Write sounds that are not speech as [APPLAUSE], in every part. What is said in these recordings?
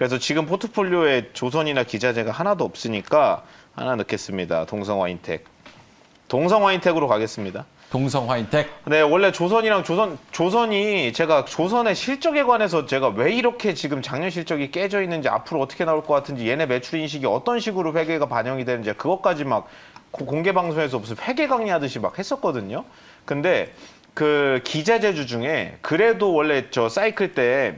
그래서 지금 포트폴리오에 조선이나 기자재가 하나도 없으니까 하나 넣겠습니다. 동성 와인텍. 동성 와인텍으로 가겠습니다. 동성 화인텍. 네, 원래 조선이랑 조선 조선이 제가 조선의 실적에 관해서 제가 왜 이렇게 지금 작년 실적이 깨져 있는지 앞으로 어떻게 나올 것 같은지 얘네 매출 인식이 어떤 식으로 회계가 반영이 되는지 그것까지 막 고- 공개 방송에서 무슨 회계 강의하듯이 막 했었거든요. 근데 그 기자재주 중에 그래도 원래 저 사이클 때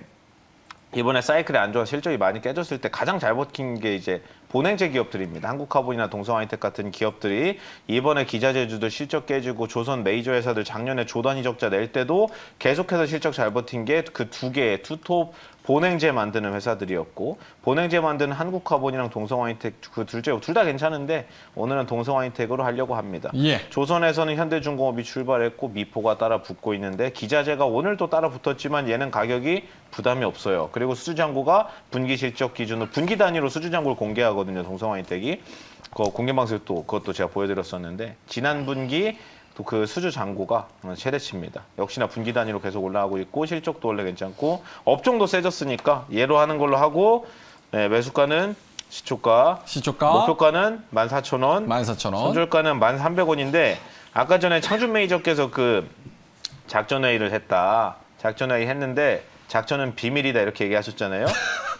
이번에 사이클이 안 좋아 실적이 많이 깨졌을 때 가장 잘 버틴 게 이제 본행제 기업들입니다. 한국카본이나 동성하이텍 같은 기업들이 이번에 기자재주도 실적 깨지고 조선 메이저 회사들 작년에 조단위 적자 낼 때도 계속해서 실적 잘 버틴 게 그 두 개의 투톱 본행제 만드는 회사들이었고 본행제 만드는 한국카본이랑 동성하이텍 그 둘째 둘 다 괜찮은데 오늘은 동성하이텍으로 하려고 합니다. 예. 조선에서는 현대중공업이 출발했고 미포가 따라 붙고 있는데 기자재가 오늘도 따라 붙었지만 얘는 가격이 부담이 없어요. 그리고 수주장고가 분기 실적 기준으로 분기 단위로 수주장고를 공개하거든요. 동성화인텍이 그 공개 방송 또 그것도 제가 보여드렸었는데 지난 분기 또 그 수주 잔고가 최대치입니다. 역시나 분기 단위로 계속 올라가고 있고 실적도 원래 괜찮고 업종도 세졌으니까 얘로 하는 걸로 하고 네, 매수가는 시초가 시초가 목표가는 14,000원 14,000원. 손절가는 1,300원인데 아까 전에 창준 매니저께서 그 작전 회의를 했다. 작전 회의 했는데 작전은 비밀이다 이렇게 얘기하셨잖아요.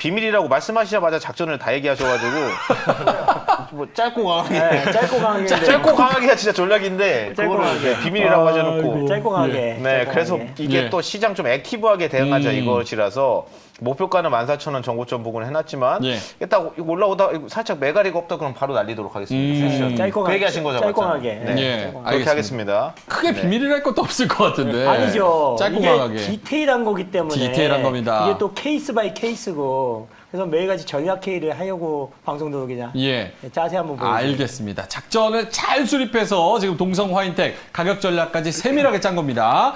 비밀이라고 말씀하시자마자 작전을 다 얘기하셔가지고 [LAUGHS] 뭐 짧고 강하게 네, 짧고 강하게. 짧고 강하기가 진짜 전략인데 짧고 그거를 강하게. 이제 비밀이라고 하셔놓고 네, 짧고 강하게. 네, 짧고 그래서 강하게. 이게 예. 또 시장 좀 액티브하게 대응하자 음. 이것이라서 목표가는 14,000원 정고점 부근 해놨지만 예. 이게 딱 올라오다 살짝 매가리가 없다 그러면 바로 날리도록 하겠습니다. 음. 세션. 짧고 그 강- 얘기하신 거죠, 짧고. 강하게. 네. 예. 그렇게 하겠습니다. 크게 네. 비밀이랄 것도 없을 것 같은데. 아니죠. 짧고 이게 강하게. 디테일한 거기 때문에. 디테일한 겁니다. 이게 또 케이스 바이 케이스고. 그래서 매일같이 전략 회의를 하려고 방송도 그냥 예. 자세히 한번 보여주세요. 알겠습니다. 작전을 잘 수립해서 지금 동성 화인텍 가격 전략까지 세밀하게 짠 겁니다.